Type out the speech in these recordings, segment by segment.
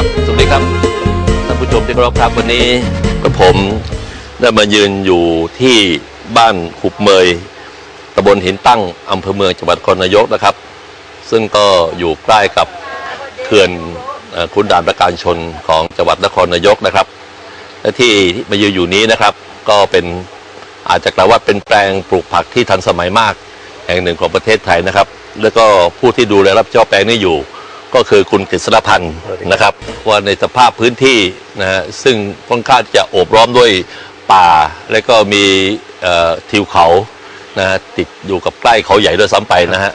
ครับ สวัสดีครับท่านผู้ชมที่เคารพครับวันนี้กับผมได้มายืนอยู่ที่บ้านขุบเมยตำบลหินตั้งอำเภอเมืองจังหวัดนครนายกนะครับ ซึ่งก็อยู่ใกล้กับเขื่อนเอ่อขุนด่านประการชนของจังหวัดนครนายกนะครับและที่มายืนอยู่นี้นะครับ ก็เป็นอาจจะกล่าวว่าเป็นแปลงปลูกผักที่ทันสมัยมาก แห่งหนึ่งของประเทศไทยนะครับ แล้วก็ผู้ที่ดูแลรับผิดชอบแปลงนี้อยู่ ก็คือคุณกฤษณพันธ์นะครับ ว่าในสภาพพื้นที่นะฮะซึ่งค่อนข้างจะโอบล้อมด้วยป่า และก็มีเอ่อทิวเขานะฮะติดอยู่กับใกล้เขาใหญ่ด้วยซ้ำไปนะฮะ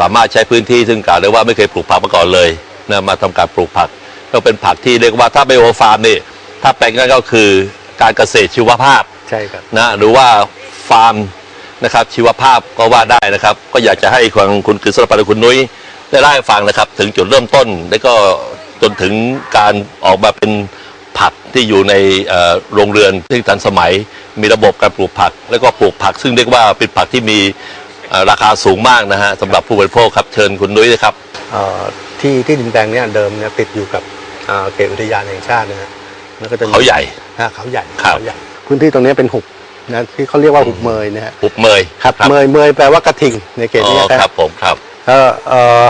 สามารถใช้พื้นที่ซึ่งกล่าวได้ว่าไม่เคยปลูกผักมาก่อนเลยนะมาทำการปลูกผัก ก็เป็นผักที่เรียกว่าถ้าไบโอฟาร์มนี่ถ้าแปลงง่ายๆก็คือการเกษตรชีวภาพใช่ครับนะหรือว่าฟาร์มนะครับชีวภาพก็ว่าได้นะครับ ก็อยากจะให้คุณคุณกฤษณพันธ์และคุณนุ้ย ได้เล่าให้ฟังนะครับ ถึงจุดเริ่มต้น แล้วก็จนถึงการออกมาเป็นผักที่อยู่ในเอ่อโรงเรือนที่ทันสมัย มีระบบการปลูกผัก แล้วก็ปลูกผัก ซึ่งเรียกว่าเป็นผักที่มีเอ่อราคาสูงมากนะฮะสำหรับผู้บริโภคครับเชิญคุณนุ้ยเลยครับเอ่อที่ที่ดินแปลงเนี้ยเดิมเนี่ยติดอยู่กับอ่าเขตอุทยานแห่งชาตินะฮะแล้วก็จะมีเขาใหญ่อ่าเขาใหญ่ครับเขาใหญ่พื้นที่ตรงเนี้ยเป็นหุบนะที่เขาเรียกว่าหุบเมยนะฮะปุบเมยครับเมยเมยแปลว่ากระทิงในเขตอ๋อนี้นะคครัรับบผมครับ ก็เอ่อ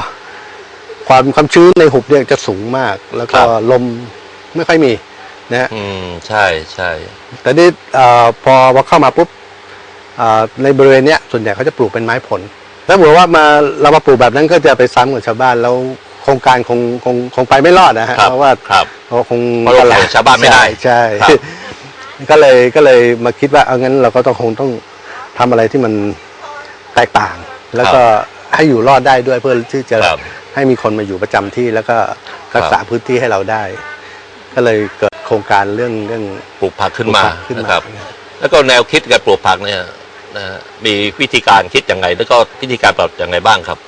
ความความชื้นในหุบเนี่ยจะสูงมาก แล้วก็ครับลมไม่ค่อยมีนะฮะอืมใช่ใช่แต่นี่เอ่อพอพอเข้ามาปุ๊บเอ่อในบริเวณเนี้ยส่วนใหญ่เขาจะปลูกเป็นไม้ผล แล้วเหมือนว่ามาเรามาปลูกแบบนั้นก็จะไปซ้ำกับชาวบ้านแล้วโครงการคงคงคงไปไม่รอดนะฮะครับเพราะว่าครับเขาคงเพราะเราแข่งชาวบ้านไม่ได้ใช่ครัใช่บก็เลยก็เลยมาคิดว่าเอางั้นเราก็ต้องคงต้องทำอะไรที่มันแตกต่าง แล้วก็ ให้อยู่รอดได้ด้วยเพื่อที่จะครับ ให้มีคนมาอยู่ประจำที่แล้วก็รักษาครับพื้นที่ให้เราได้ ก็เลยเกิดโครงการเรื่องเรื่องปลูกผักขึ้นมาปลูกผักขึ้นมานะครับแล้วก็แนวคิดการปลูกผักเนี่ยนะฮะมีวิธีการคิดอย่างไรแล้วก็วิธีการปรับอย่างไรบ้างครับ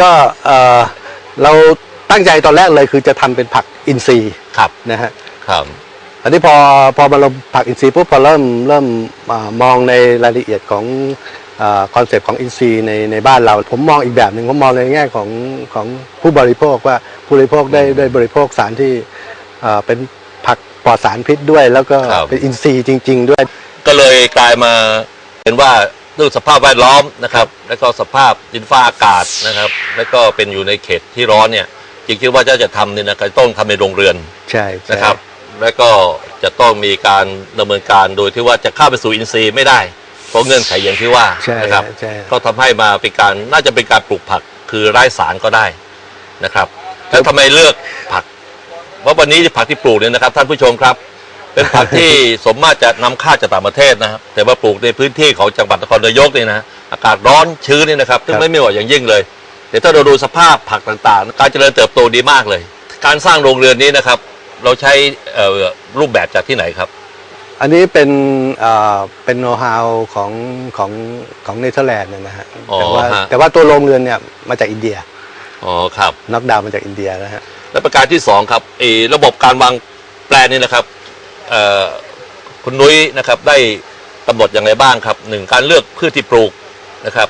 ก็เอ่อเราตั้งใจตอนแรกเลยคือจะทำเป็นผักอินทรีย์ครับนะฮะครับอันนี้พอพอมาลงผักอินทรีย์ปุ๊บพอเริ่มเริ่มอามองในรายละเอียดของ คอนเซปต์ของอินทรีย์ในในบ้านเรา ผมมองอีกแบบหนึ่งผมมองในแง่ของของผู้บริโภคว่าผู้บริโภคได้ได้บริโภคสารที่เอ่อเป็นผักปลอดสารพิษด้วย แล้วก็ครับเป็นอินทรีย์จริง ๆ ด้วย ก็เลยกลายมาเป็นว่าด้วยสภาพแวดล้อมนะครับ แล้วก็สภาพดินฟ้าอากาศนะครับ แล้วก็เป็นอยู่ในเขตที่ร้อนเนี่ยจริงๆว่าจะจะทำเนี่ยนะครับต้องทำในโรงเรือนใช่ใช่นะครับ แล้วก็จะต้องมีการดำเนินการโดยที่ว่าจะเข้าไปสู่อินทรีย์ไม่ได้ เพราะเงื่อนไขอย่างที่ว่าใช่นะครับใช่ก็ทำให้มาเป็นการน่าจะเป็นการปลูกผักคือไร้สารก็ได้นะครับ แล้วทำไมเลือกผักเพราะวันนี้ผักที่ปลูกเนี่ยนะครับ ท่านผู้ชมครับ เป็นผักที่สมมาตรจะนำเข้าจากต่างประเทศนะครับ แต่ว่าปลูกในพื้นที่ของจังหวัดนครนายกเนี่ยนะอากาศร้อนชื้นเนี่ยนะครับซึ่งไม่ไม่เหมาะอย่างยิ่งเลยแต่ถ้าเราดูสภาพผักต่างๆ การเจริญเติบโตดีมากเลย การสร้างโรงเรือนนี้นะครับ เราใช้เอ่อรูปแบบจากที่ไหนครับ อันนี้เป็นเอ่อเป็นโน้ตฮาวของของของเนเธอร์แลนด์นะฮะอ๋อแต่ว่าฮะ แต่ว่าตัวโรงเรือนเนี่ยมาจากอินเดียอ๋อครับ น็อกดาวน์มาจากอินเดียนะฮะ และประการที่สองครับเออระบบการวางแปลนนี่นะครับเอ่อคุณนุ้ยนะครับได้กำหนดอย่างไรบ้างครับหนึ่งการเลือกพืชที่ปลูกนะครับ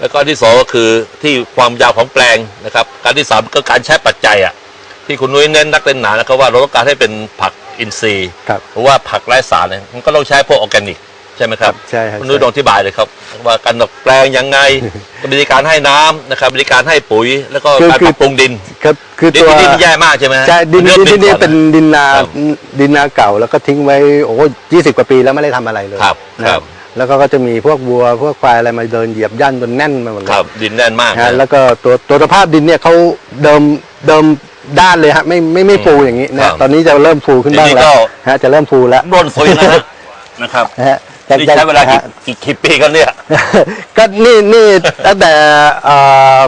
แล้วก็ที่สองก็คือที่ความยาวของแปลงนะครับ การที่สามก็การใช้ปัจจัยอะที่คุณนุ้ยเน้นนักเล่นหนานะครับว่าเราต้องการให้เป็นผัก อินทรีย์ครับหรือว่าผักไร้สารเนี่ยมันก็ต้องใช้พวกออร์แกนิกใช่ไหมครับใช่ครับคุณนุ้ยลองอธิบายเลยครับ ว่าการดัดแปลงยังไงวิธีการให้น้ำนะครับวิธีการให้ปุ๋ย แล้วก็คือการคือปรับปรุงดินครับคือดินตัวที่นี่แย่มากใช่ไหมฮะใช่ดินมัดินริ่มที่นี่ก่อเป็นดินนาครับดินนาเก่าแล้วก็ทิ้งไว้โอ้ยี่สิบกว่าปีแล้วไม่ได้ทำอะไรเลยครับนะครับแล้วก็ก็จะมีพวกวัวพวกควายอะไรมาเดินเหยียบย่ำจนแน่นไปหมดเลยครับดินแน่นมากนะฮะนะแล้วก็ตัวตัวสภาพดินเนี่ยเขาเดิมเดิม ด้านเลยฮะไม่ไม่ไม่ฟูอย่างนี้ครันะบตอนนี้จะเริ่มฟูขึ้นบ้างทีนี้แล้ก็วฮะจะเริ่มฟูแล้วร่นซุยนะฮะ นะครับนะฮะจะนี่จะใช้เวลากี่ฮะ กี่กี่ปีกันเนี่ย ก็นี่นี่ตั้งแต่เอ่อ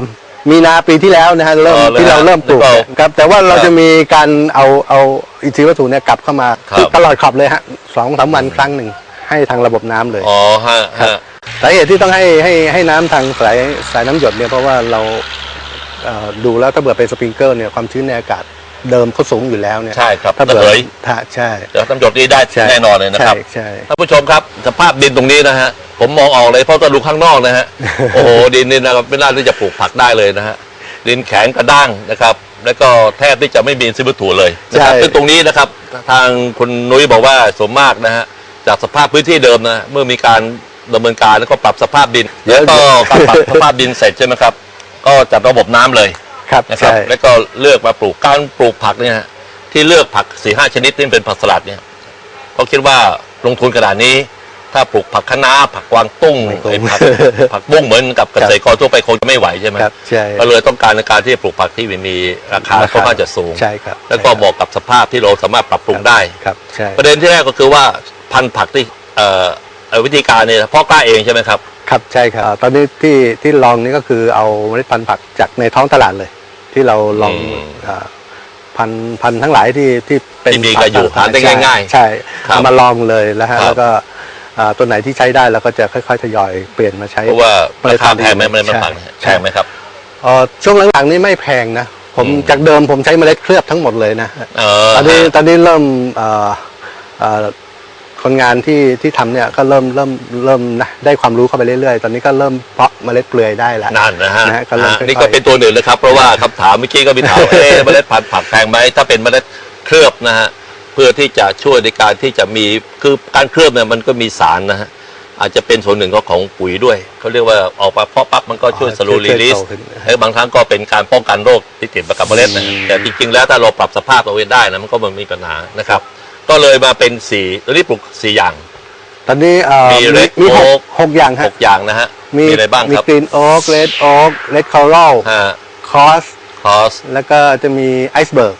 มีนาปีที่แล้วนะฮะเริ่มอ๋อเลยที่เราเริ่มปลูกแล้วก็ครับแต่ว่าเราครับจะมีการเอาเอาอินทรีย์วัตถุเนี่ยกลับเข้ามาครับ ตลอดขอบเลยฮะสองสามวันครั้งหนึ่งให้ทางระบบน้ำเลยอ๋อฮะครับฮะ สาเหตุที่ต้องให้ให้ให้น้ำทางสายสายน้ำหยดเนี่ยเพราะว่าเราเอ่อ ดูแล้วถ้าเบื่อเป็นสปริงเกิลเนี่ยความชื้นในอากาศเดิมเขาสูงอยู่แล้วเนี่ยใช่ครับถ้าเบื่อระเหยถ้าใช่เดี๋ยวตำรวจนี้ได้ใช่แน่นอนเลยนะครับใช่ใช่ท่านผู้ชมครับสภาพดินตรงนี้นะฮะผมมองออกเลยเพราะตอนดูข้างนอกนะฮะโอ้โหดินนี่นะครับไม่น่าที่จะปลูกผักได้เลยนะฮะดินแข็งกระด้างนะครับ แล้วก็แทบที่จะไม่มีอินทรีย์วัตถุเลยนะครับใช่ซึ่งตรงนี้นะครับทางคุณนุ้ยบอกว่าสมมากนะฮะจากสภาพพื้นที่เดิมนะเมื่อมีการดำเนินการแล้วก็ปรับสภาพดินเดี๋ยวแล้วก็การปรับสภาพดินเสร็จใช่ไหมครับ ก็จัดระบบน้ำเลยครับนะครับ ใช่แล้วก็เลือกมาปลูกการปลูกผักเนี่ยฮะที่เลือกผักสี่ห้าชนิดนี่เป็นผักสลัดเนี่ยเขาคิดว่าลงทุนขนาดนี้ ถ้าปลูกผักคะน้าผักกวางตุ้งไม่คุ้ม ไอ้ผักผักบุ้งเหมือนกับเกษตรกรทั่วไปคงจะไม่ไหวใช่ไหมครับใช่ก็เลยต้องการในการที่จะปลูกผักที่มีราคาค่อนข้างจะสูง ใช่ครับแล้วก็เหมาะกับสภาพที่เราสามารถปรับปรุงได้ ครับใช่ ประเด็นที่แรกก็คือว่าพันธุ์ผักที่เอ่อ เอ่อวิธีการเนี่ยเพาะกล้าเองใช่ไหมครับ ครับใช่ครับอ่าตอนนี้ที่ที่ลองนี่ก็คือเอาเมล็ดพันธุ์ผักจากในท้องตลาดเลย ที่เราลองอืมอ่าพันธุ์พันธุ์ทั้งหลายที่ที่เป็นที่มีกันอยู่ผัหาได้ใช่ง่ายๆใช่ครับเอามาลองเลยแล้วฮะครับ แล้วก็อ่าตัวไหนที่ใช้ได้เราก็จะค่อยๆทยอยเปลี่ยนมาใช้ เพราะว่าเมล็ราดคาพันธุ์แพงไหมเมล็ดใช่ผักเนี่ยใช่ แพงไหมครับเอ่อช่วงหลังๆนี่ไม่แพงนะผมอืมจากเดิมผมใช้เมล็ดเคลือบทั้งหมดเลยนะ เอตอนนี้ฮะตอนนี้เริ่มเอ่อเอ่อ คนงานที่ที่ทำเนี่ยก็เริ่มเริ่มเริ่มนะได้ความรู้เข้าไปเรื่อยๆ ตอนนี้ก็เริ่มเพาะเมล็ดเปลือยได้แล้ว นั่นนะฮะนะฮะก็เริ่มอ่าค่อยๆ นี่ก็เป็นตัวหนึ่งนะครับ เพราะว่าคำถามเมื่อกี้ก็มีถามว่าเอ๊ะเมล็ดพันธุ์ผักแพงไหมถ้าเป็นเมล็ดเคลือบนะฮะเพื่อที่จะช่วยในการที่จะมีคือการเคลือบเนี่ยมันก็มีสารนะฮะอาจจะเป็นส่วนหนึ่งของของปุ๋ยด้วยเขาเรียกว่าออกมาเพาะปั๊บมันก็ช่วยอ๋อสโลลีลิสช่วยโตขึ้นแล้วบางครั้งก็เป็นการป้องกันโรคที่ติดมากับเมล็ดนะอืมแต่จริงๆแล้วถ้าเราปรับสภาพเอาไว้ได้นะมันก็ไมันมีปัญหานะครับ ก็เลยมาเป็นสีตัวนี้ปลูกสี่อย่าง ตอนนี้เอ่อมี Red มีหก Oak หกอย่างหฮะกอย่างนะฮะมีอะไรบ้างมีครับกรีนโอ๊กเลดโอ๊กเลดคอรัลฮะคอสคอสแล้วก็จะมีไอซ์เบิร์ก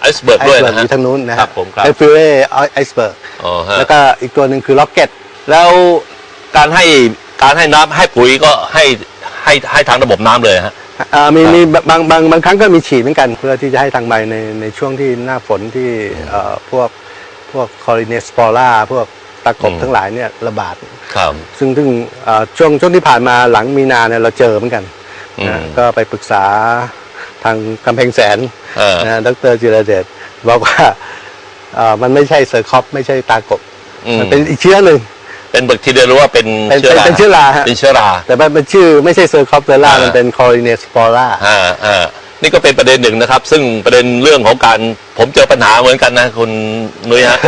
ไอซ์เบิร์กไอด้วยซ์เบิร์นะกอฮะยู่ทางนู้นนะครัฮะบผมครับไอฟิเล่ไอซ์เบิร์กอ๋อฮะแล้วก็อีกตัวหนึ่งคือล็อกเก็ตแล้วการให้การให้น้ำให้ปุ๋ยก็ให้ให้ให้ทางระบบน้ำเลยฮะ อ่ามีครับมีบางบางบางครั้งก็มีฉีดเหมือนกัน เพื่อที่จะให้ทางใบในในช่วงที่หน้าฝนที่เอ่อพวก พวกคอริเนสปอร่าพวกตะกบอืมทั้งหลายเนี่ยระบาด ครับ ซึ่งซึ่งเอ่อช่วงช่วงที่ผ่านมาหลังมีนาเนี่ยเราเจอเหมือนกันอืมนะก็ไปปรึกษาทางกำแพงแสนเออนะดรจิรเดชบอกว่าเอ่อมันไม่ใช่เซอร์คอปไม่ใช่ตากบอืมมันเป็นอีกเชื้อหนึ่ง เป็นแบคทีเรียหรือว่าเป็นเป็นเชื้อราเป็นเชื้อราฮะ เป็นเชื้อรา แต่มันเป็นชื่อไม่ใช่เซอร์คอปเซอร่าอ่ามั มันเป็นคอริเนสปอร่า อ่าอ่า นี่ก็เป็นประเด็นหนึ่งนะครับ ซึ่งประเด็นเรื่องของการผมเจอปัญหาเหมือนกันนะคุณนุ้ยฮะ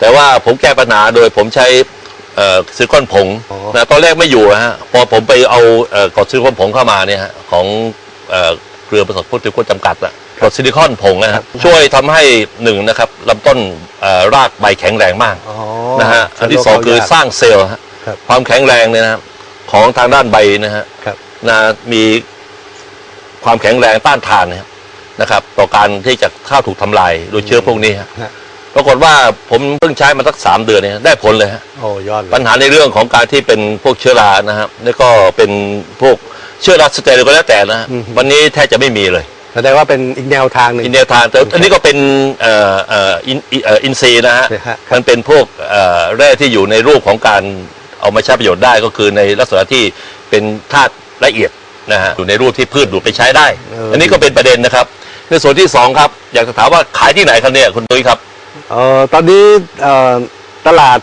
แต่ว่าผมแก้ปัญหาโดยผมใช้เอ่อซิลิคอนผงอ๋อนะตอนแรกไม่อยู่นะฮะพอผมไปเอาเอ่อกรดซิลิคอนผงเข้ามาเนี่ยฮะของเอ่อเครือประสบพุทธิคุณจำกัดอะกรดซิลิคอนผงนะฮะช่วยทำให้หนึ่งนะครับลำต้นเอ่อรากใบแข็งแรงมากอ๋อนะฮะอันที่สองคือสร้างเซลล์ฮะครับความแข็งแรงเนี่ยนะครับของทางด้านใบนะฮะครับนะมี ความแข็งแรงต้านทานนะครับนะครับต่อการที่จะเข้าถูกทำลายโดยเชื้อพวกนี้ฮะฮะปรากฏว่าผมเพิ่งใช้มาสักสามเดือนเนี่ยได้ผลเลยฮะโอ้ยอดเลยปัญหาในเรื่องของการที่เป็นพวกเชื้อรานะครับแล้วก็เป็นพวกเชื้อราสเตอรอยด์ก็แล้วแต่นะฮะวันนี้แทบจะไม่มีเลยแสดงว่าเป็นอีกแนวทางหนึ่งอินเดียทานแต่อันนี้ก็เป็นเอ่อเอ่ออินเอ่ออินซีย์นะฮะใช่ฮะมันเป็นพวกเอ่อแร่ที่อยู่ในรูปของการเอามาใช้ประโยชน์ได้ก็คือในลักษณะที่เป็นธาตุละเอียด นะฮะอยู่ในรูปที่พืชดูดไปใช้ได้ เอออั อันนี้ก็เป็นประเด็นนะครับ ในส่วนที่สองครับ อยากจะถามว่าขายที่ไหนครับเนี่ยคุณตุ้ยครับ เอ่อตอนนี้เอ่อตลาด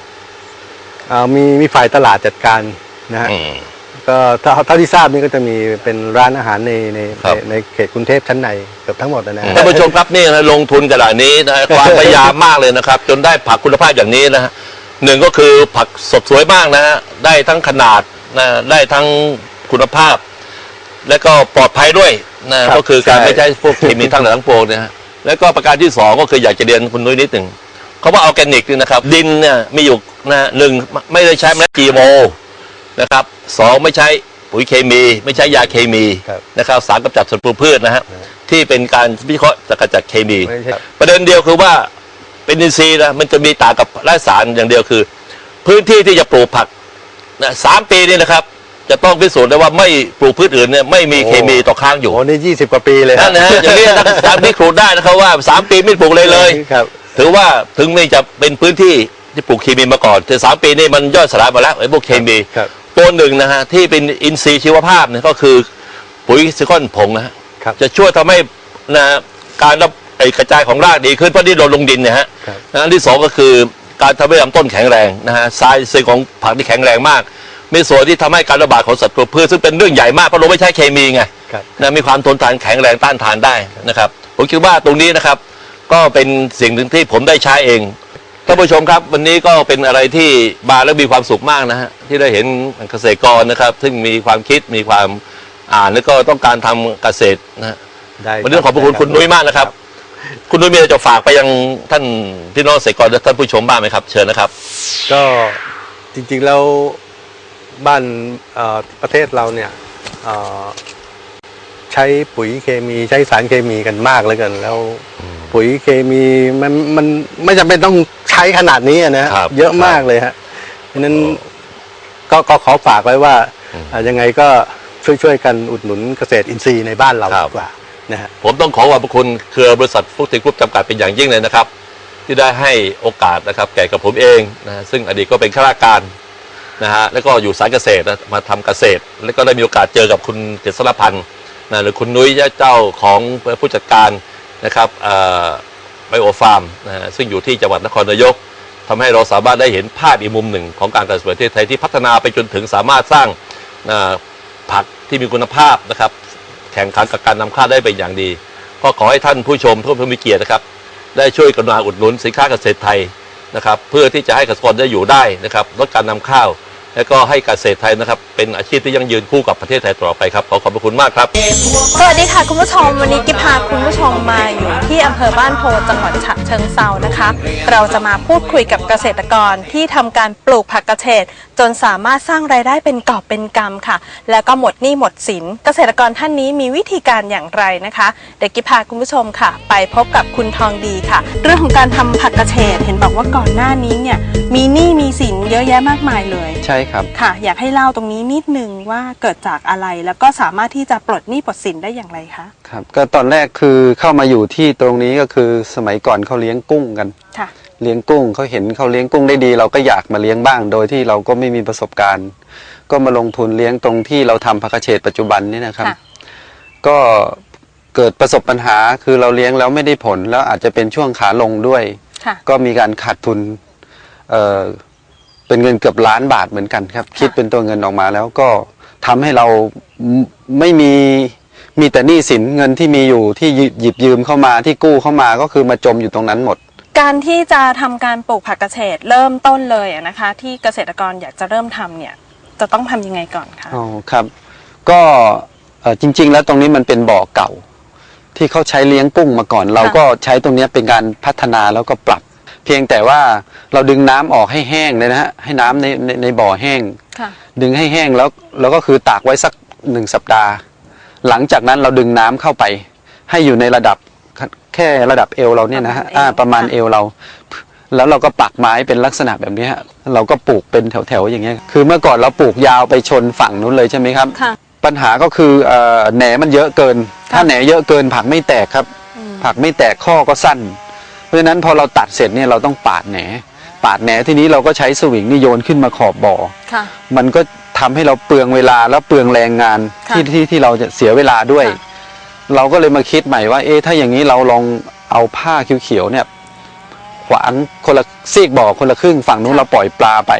เอ่อมีมีฝ่ายตลาดจัดการนะฮะอืม ก็เท่าเท่าที่ทราบนี่ก็จะมีเป็นร้านอาหารในในครับในในเขตกรุงเทพชั้นในเกือบทั้งหมดนะฮะ ท่านผู้ชมครับนี่นะลงทุนขนาดนี้นะความพยายามมากเลยนะครับ จนได้ผักคุณภาพอย่างนี้นะฮะหนึ่งก็คือผักสดสวยมากนะฮะได้ทั้งขนาดนะได้ทั้งคุณภาพ และก็ปลอดภัยด้วยนะครับก็คือการใช่ไม่ใช้พวกเคมีทั้งหลายทั้งปวงนะฮะแล้วก็ประการที่สองก็คืออยากจะเรียนคุณนุ้ยนิดหนึ่งเขาว่าออร์แกนิกนี่นะครับ ดินเนี่ยมีอยู่นะหนึ่งไม่ได้ใช้เมล็ด GMO นะครับสองไม่ใช้ปุ๋ยเคมี ไม่ใช้ยาเคมีครับนะครับสารกำจัดศัตรูพืชนะฮะที่เป็นการวิเคราะห์จากกำจัดเคมีไม่ใช่ประเด็นเดียวคือว่าเป็นอินทรีย์นะมันจะมีต่างกับไร้สารอย่างเดียวคือ พื้นที่ที่จะปลูกผักนะสามปีนี่นะครับ จะต้องพิสูจน์ได้ว่าไม่ปลูกพืชอื่นเนี่ยไม่มีเคมีตกค้างอยู่โอ้นี่ยี่สิบกว่าปีเลยนั่นนะฮะอย่างนี้นะตามที่ครูได้นะครับว่าสามปีไม่ปลูกเลยเลยครับ ถือว่าถึงไม่จะเป็นพื้นที่ที่ปลูกเคมีมาก่อนแต่สามปีนี่มันย่อยสลายหมาแล้วไอ้พวกเคมีครับตัวหนึ่งนะฮะที่เป็นอินทรีย์ชีวภาพเนี่ยก็คือปุ๋ยซิลิคอนผงนะฮะครับจะช่วยทำให้นะการรับไอ้กระจายของรากดีขึ้นเพราะที่โดนลงดินเนี่ยฮะครับนะอันที่สองก็คือการทำให้ลำต้นแข็งแรงนะฮะทรายเซลล์ของผักที่แข็งแรงมาก มีส่วนที่ทำให้การระบาดของศัตรูพืชซึ่งเป็นเรื่องใหญ่มากเพราะเราไม่ใช้เคมีไงครับนะมีความทนทานแข็งแรงต้านทานได้นะครับผมคิดว่าตรงนี้นะครับ ก็เป็นสิ่งหนึ่งที่ผมได้ใช้เองท่านผู้ชมครับ วันนี้ก็เป็นอะไรที่มาแล้วมีความสุขมากนะฮะที่ได้เห็นเกษตรกรนะครับ ซึ่งมีความคิดมีความอ่านแล้วก็ต้องการทำเกษตรนะฮะได้วันนี้ต้องขอบพระคุณคุณนุ้ยมากนะครับ คุณนุ้ยมีอะไรจะฝากไปยังท่านพี่น้องเกษตรกรและท่านผู้ชมบ้างไหมครับ เชิญนะครับ ก็จริงๆแล้ว บ้านเอ่อประเทศเราเนี่ยเอ่อใช้ปุ๋ยเคมีใช้สารเคมีกันมากเหลยกัน แล้วปุ๋ยเคมีมันมันไม่จำเป็นต้องใช้ขนาดนี้อะนะฮะครับเยอะมากเลยฮะฉะนั้นก็ก็ขอฝากไว้ว่าอืมอ่ายังไงก็ช่วยๆกันอุดหนุนเกษตรอินทรีย์ในบ้านเราครับดีกว่านะฮะผมต้องขอขอบพระคุณเครือบริษัทฟุตติกรุ๊ปจำกัดเป็นอย่างยิ่งเลยนะครับ ที่ได้ให้โอกาสนะครับ แก่กับผมเองนะฮะซึ่งอดีตก็เป็นข้าราชการ นะฮะแล้วก็อยู่สายเกษตรนะมาทำเกษตร แล้วก็ได้มีโอกาสเจอกับคุณเกษรพันธ์นะหรือคุณนุ้ยเจ้าของผู้จัดการนะครับไบโอฟาร์มนะฮะซึ่งอยู่ที่จังหวัดนครนายกทำให้เราสามารถได้เห็นภาพอีกมุมหนึ่ง ของการเกษตรประเทศไทยที่พัฒนาไปจนถึงสามารถสร้างผักที่มีคุณภาพนะครับแข่งขันกับการนำเข้าได้เป็นอย่างดี ก็ขอให้ท่านผู้ชมทุกผู้มีเกียรตินะครับ ได้ช่วยกรุณาอุดหนุนสินค้าเกษตรไทยนะครับ เพื่อที่จะให้เกษตรกรได้อยู่ได้นะครับลดการนำข้าว และก็ให้เกษตรไทยนะครับ เป็นอาชีพที่ยั่งยืนคู่กับประเทศไทยตลอดไปครับ ขอขอบพระคุณมากครับ สวัสดีค่ะคุณผู้ชมวันนี้กิพาคุณผู้ชมมาอยู่ที่อำเภอบ้านโพจังหวัดฉะเชิงเซานะคะ เราจะมาพูดคุยกับเกษตรกรที่ทำการปลูกผักกระเฉด จนสามารถสร้างรายได้เป็นกอบเป็นกำค่ะ แล้วก็หมดหนี้หมดสิน เกษตรกรท่านนี้มีวิธีการอย่างไรนะคะ เดี๋ยวกิบพาคุณผู้ชมค่ะ ไปพบกับคุณทองดีค่ะ เรื่องของการทำผักกระเฉดเห็นบอกว่าก่อนหน้านี้เนี่ยมีหนี้มีสินเยอะแยะมากมายเลยใช่ครับ ค่ะ อยากให้เล่าตรงนี้นิดนึงว่าเกิดจากอะไรแล้วก็สามารถที่จะปลดหนี้ปลดสินได้อย่างไรคะครับ ก็ตอนแรกคือเข้ามาอยู่ที่ตรงนี้ก็คือสมัยก่อนเขาเลี้ยงกุ้งกัน ค่ะ เลี้ยงกุ้งเขาเห็นเขาเลี้ยงกุ้งได้ดี เราก็อยากมาเลี้ยงบ้าง โดยที่เราก็ไม่มีประสบการณ์ ก็มาลงทุนเลี้ยงตรงที่เราทำผักกระเฉดปัจจุบันนี่นะครับค่ะก็เกิดประสบปัญหาคือเราเลี้ยงแล้วไม่ได้ผล แล้วอาจจะเป็นช่วงขาลงด้วยค่ะก็มีการขาดทุนเอ่อเป็นเงินเกือบล้านบาทเหมือนกันครับ คิดเป็นตัวเงินออกมาแล้วก็ทำให้เราไม่ไม่มีมีแต่หนี้สินเงินที่มีอยู่ที่หยิบหยิบยืมเข้ามาที่กู้เข้ามาก็คือมาจมอยู่ตรงนั้นหมด การที่จะทำการปลูกผักกระเฉดเริ่มต้นเลยอะนะคะ ที่เกษตรกรอยากจะเริ่มทำเนี่ย จะต้องทำยังไงก่อนคะอ๋อครับ ก็เอ่อจริง ๆ แล้วตรงนี้มันเป็นบ่อเก่า ที่เขาใช้เลี้ยงกุ้งมาก่อน เราก็ใช้ตรงเนี้ยเป็นการพัฒนาแล้วก็ปรับ เพียงแต่ว่าเราดึงน้ำออกให้แห้งเลยนะฮะให้น้ำในในในบ่อแห้ง ค่ะ ดึงให้แห้งแล้วแล้วก็คือตากไว้สักหนึ่งสัปดาห์ หลังจากนั้นเราดึงน้ำเข้าไป ให้อยู่ในระดับ แค่ระดับเอวเราเนี่ยนะฮะอ่าประมาณเอวเรา แล้วเราก็ปักไม้เป็นลักษณะแบบนี้ฮะเราก็ปลูกเป็นแถวๆอย่างเงี้ยคือเมื่อก่อนเราปลูกยาวไปชนฝั่งนู้นเลยใช่ไหมครับ ค่ะ ปัญหาก็คือเอ่อแหนมันเยอะเกิน ถ้าค่ะแหนเยอะเกินผักไม่แตกครับ อืม ผักไม่แตกข้อก็สั้น เพราะฉะนั้นพอเราตัดเสร็จเนี่ยเราต้องปาดแหน ปาดแหนทีนี้เราก็ใช้สวิงนี่โยนขึ้นมาขอบบ่อ ค่ะ มันก็ทำให้เราเปลืองเวลาแล้วเปลืองแรงงานค่ะที่ที่ที่เราจะเสียเวลาด้วย ค่ะ เราก็เลยมาคิดใหม่ว่า เอ๊ะถ้าอย่างนี้เราลองเอาผ้าเขียวๆเนี่ยขวางคนละซีกบ่อคนละครึ่งฝั่งนู้นเราปล่อยปลาไป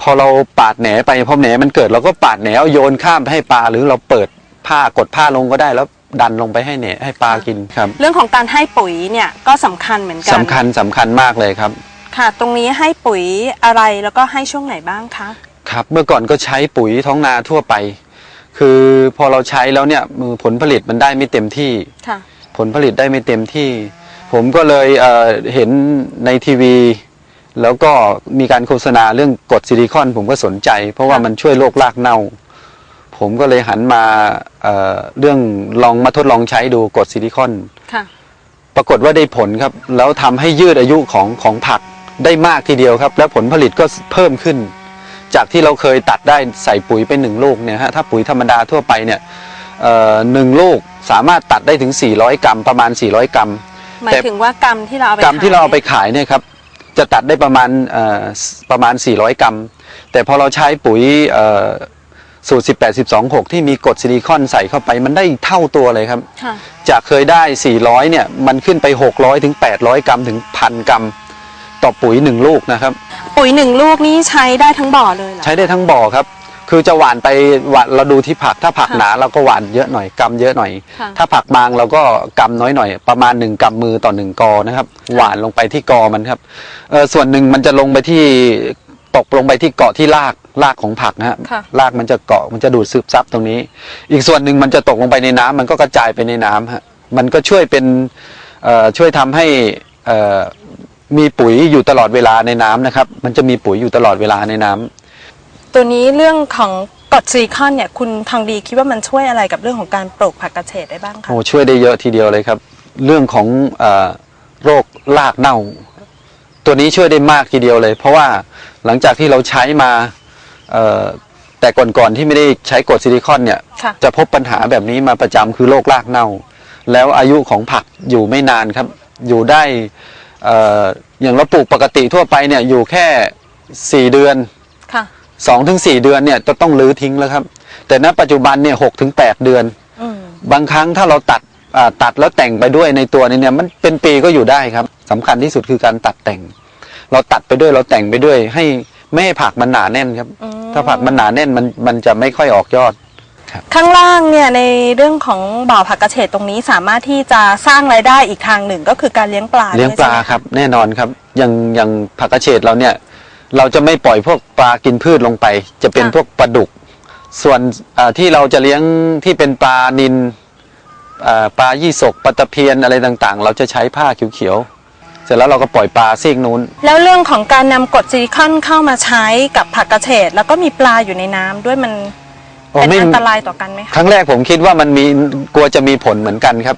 พอเราปาดแหนไปพอแหนมันเกิดเราก็ปาดแหนเอาโยนข้ามไปให้ปลาหรือเราเปิดผ้ากดผ้าลงก็ได้แล้วดันลงไปให้แหนให้ปลากินครับ เรื่องของการให้ปุ๋ยเนี่ยก็สำคัญเหมือนกันสำคัญสำคัญมากเลยครับ ค่ะ ตรงนี้ให้ปุ๋ยอะไรแล้วก็ให้ช่วงไหนบ้างคะครับ เมื่อก่อนก็ใช้ปุ๋ยท้องนาทั่วไป คือพอเราใช้แล้วเนี่ยมือผลผลิตมันได้ไม่เต็มที่ค่ะผลผลิตได้ไม่เต็มที่ ผมก็เลยเอ่อเห็นในทีวี แล้วก็มีการโฆษณาเรื่องกรดซิลิคอน ผมก็สนใจ เพราะว่าค่ะมันช่วยโรครากเน่า ผมก็เลยหันมาเอ่อเรื่องลองมาทดลองใช้ดูกรดซิลิคอนค่ะปรากฏว่าได้ผลครับ แล้วทำให้ยืดอายุของของผักได้มากทีเดียวครับ แล้วผลผลิตก็เพิ่มขึ้น จากที่เราเคยตัดได้ใส่ปุ๋ยไปหนึ่งลูกเนี่ยฮะถ้าปุ๋ยธรรมดาทั่วไปเนี่ยเอ่อหนึ่งลูกสามารถตัดได้ถึง 400 กรัมประมาณ 400 กรัมหมายแต่ถึงว่ากรรมที่เราเอาไปกรัมที่เราเอาไปขขายเนี่ยครับจะตัดได้ประมาณเอ่อประมาณ 400 กรัม แต่พอเราใช้ปุ๋ยเอ่อสูตร 18 12 6 ที่มีกรดซิลิคอนใส่เข้าไปมันได้เท่าตัวเลยครับค่ะจากเคยได้ 400 เนี่ย มันขึ้นไป 600 ถึง 800 กรัมถึงพันกรัม ต่อปุ๋ย1ลูกนะครับ ปุ๋ยหนึ่งลูกนี้ใช้ได้ทั้งบ่อเลยเหรอ ใช้ได้ทั้งบ่อครับ คือจะหวานไปหวานเราดูที่ผักถ้าผักค่ะหนาเราก็หวานเยอะหน่อยกำเยอะหน่อย ค่ะ ถ้าผักบางเราก็กำน้อยหน่อย ประมาณหนึ่งกำมือต่อหนึ่งกอนะครับ หวานลงไปที่กอมันครับเออส่วนหนึ่งมันจะลงไปที่ตกลงไปที่เกาะที่รากรากของผักนะฮะค่ะ รากมันจะเกาะมันจะดูดซึบซับตรงนี้ อีกส่วนหนึ่งมันจะตกลงไปในน้ำมันก็กระจายไปในน้ำฮะมันก็ช่วยเป็นเอ่อช่วยทำให้เอ่อ มีปุ๋ยอยู่ตลอดเวลาในน้ำนะครับ มันจะมีปุ๋ยอยู่ตลอดเวลาในน้ำ ตัวนี้เรื่องของกรดซิลิคอนเนี่ยคุณทองดีคิดว่ามันช่วยอะไรกับเรื่องของการปลูกผักกระเฉดได้บ้างคะ โอ้ช่วยได้เยอะทีเดียวเลยครับ เรื่องของเออโรครากเน่า ตัวนี้ช่วยได้มากทีเดียวเลย เพราะว่าหลังจากที่เราใช้มาเอ่อแต่ก่อนๆที่ไม่ได้ใช้กรดซิลิคอนเนี่ยค่ะ จะพบปัญหาแบบนี้มาประจำคือโรครากเน่า แล้วอายุของผักอยู่ไม่นานครับ อยู่ได้เอ่ออย่างเราปลูกปกติทั่วไปเนี่ยอยู่แค่ 4 เดือนค่ะ2-4ถึง4เดือนเนี่ยจะต้องรื้อทิ้งแล้วครับ แต่ณปัจจุบันเนี่ยหถึง8เดือนอืมบางครั้งถ้าเราตัดอ่าตัดแล้วแต่งไปด้วยในตัวนี้เนี่ยมันเป็นปีก็อยู่ได้ครับสำคัญที่สุดคือการตัดแต่ง เราตัดไปด้วยเราแต่งไปด้วย ให้ไม่ให้ผักมันหนาแน่นครับอืมถ้าผักมันหนาแน่นมันมันจะไม่ค่อยออกยอด ข้างล่างเนี่ยในเรื่องของบ่อผักกระเฉดตรงนี้สามารถที่จะสร้างรายได้อีกทางหนึ่งก็คือการเลี้ยงปลาเลี้ยงปลาด้วยใช่ไหมะครับ แน่นอนครับอย่างอย่างผักกระเฉดเราเนี่ยเราจะไม่ปล่อยพวกปลากินพืชลงไป จะเป็นพวกปลาดุก ส่วนอ่าที่เราจะเลี้ยงที่เป็นปลานินอ่าปลายี่สกปลาตะเพียนอะไรต่างๆ เราจะใช้ผ้าเขียวๆเสร็จแล้วเราก็ปล่อยปลาซีกนู้น แล้วเรื่องของการนำกรดซิลิคอนเข้ามาใช้กับผักกระเฉดแล้วก็มีปลาอยู่ในน้ำด้วยมัน โอ้เป็นไม่ อันตรายต่อกันไหมคคะรั้งแรกผมคิดว่ามันมีกลัวจะมีผลเหมือนกันครับ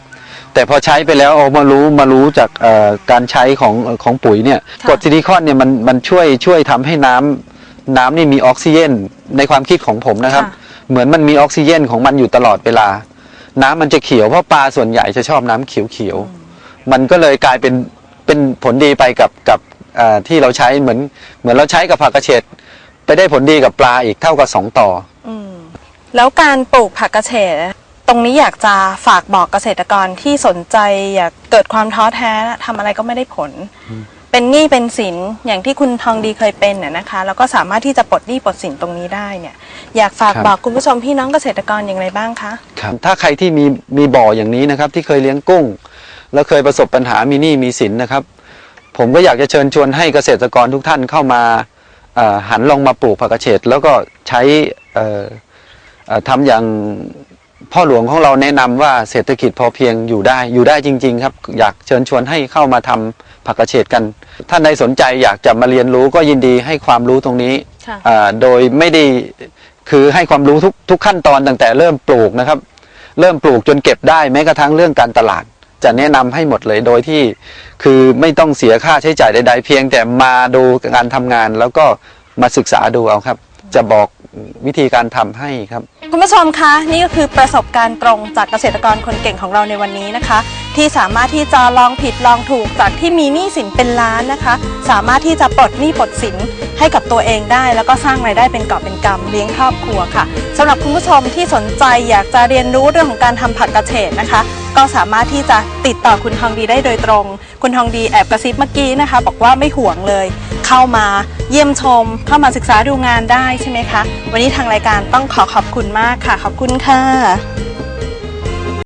แต่พอใช้ไปแล้วเอามารู้มารู้จากเอ่อการใช้ของเอ่อของปุ๋ยเนี่ยกรดซิลิคอนเนี่ยมันมันช่วยช่วยทำให้น้ำน้ำนี่มีออกซิเจนในความคิดของผมนะครับ เหมือนมันมีออกซิเจนของมันอยู่ตลอดเวลา น้ำมันจะเขียวเพราะปลาส่วนใหญ่จะชอบน้ำเขียวเขียวๆมันก็เลยกลายเป็นเป็นผลดีไปกับกับเอ่อที่เราใช้เหมือนเหมือนเราใช้กับผักกระเฉดไปได้ผลดีกับปลาอีกเท่ากับสองต่อ อืม แล้วการปลูกผักกระเฉดตรงนี้อยากจะฝากบอกเกษตรกรที่สนใจอยากเกิดความท้อแท้ทำอะไรก็ไม่ได้ผล เป็นหนี้เป็นสินอย่างที่คุณทองดีเคยเป็นน่ะนะคะ แล้วก็สามารถที่จะปลดหนี้ปลดสินตรงนี้ได้เนี่ย อยากฝากครับ บอกคุณผู้ชมพี่น้องเกษตรกรอย่างไรบ้างคะ ครับถ้าใครที่มีมีบ่ออย่างนี้นะครับ ที่เคยเลี้ยงกุ้ง แล้วเคยประสบปัญหามีหนี้มีสินนะครับ ผมก็อยากจะเชิญชวนให้เกษตรกรทุกท่านเข้ามาเอ่อหันลองมาปลูกผักกระเฉดแล้วก็ใช้เอ่อ ทำอย่างพ่อหลวงของเราแนะนำว่าเศรษฐกิจพอเพียงอยู่ได้อยู่ได้จริง ๆ ครับ อยากเชิญชวนให้เข้ามาทำผักกระเฉดกันท่านใดสนใจอยากจะมาเรียนรู้ก็ยินดีให้ความรู้ตรงนี้ค่ะอ่าโดยไม่ได้คือให้ความรู้ทุกทุกขั้นตอนตั้งแต่เริ่มปลูกนะครับ เริ่มปลูกจนเก็บได้แม้กระทั่งเรื่องการตลาด จะแนะนำให้หมดเลยโดยที่ คือไม่ต้องเสียค่าใช้จ่ายใด ๆ เพียงแต่มาดูการทำงานแล้วก็มาศึกษาดูเอาครับ จะบอก วิธีการทำให้ครับ คุณผู้ชมคะนี่ก็คือประสบการณ์ตรงจากเกษตรกรคนเก่งของเราในวันนี้นะคะ ที่สามารถที่จะลองผิดลองถูกจากที่มีหนี้สินเป็นล้านนะคะ สามารถที่จะปลดหนี้ปลดสินให้กับตัวเองได้ แล้วก็สร้างรายได้เป็นกอบเป็นกำเลี้ยงครอบครัวค่ะสำหรับคุณผู้ชมที่สนใจอยากจะเรียนรู้เรื่องของการทำผักกระเฉดนะคะ ก็สามารถที่จะติดต่อคุณทองดีได้โดยตรง คุณทองดีแอบกระซิบเมื่อกี้นะคะ บอกว่าไม่ห่วงเลย เข้ามาเยี่ยมชม เข้ามาศึกษาดูงานได้ใช่ไหมคะ วันนี้ทางรายการต้องขอขอบคุณมากค่ะ ขอบคุณค่ะ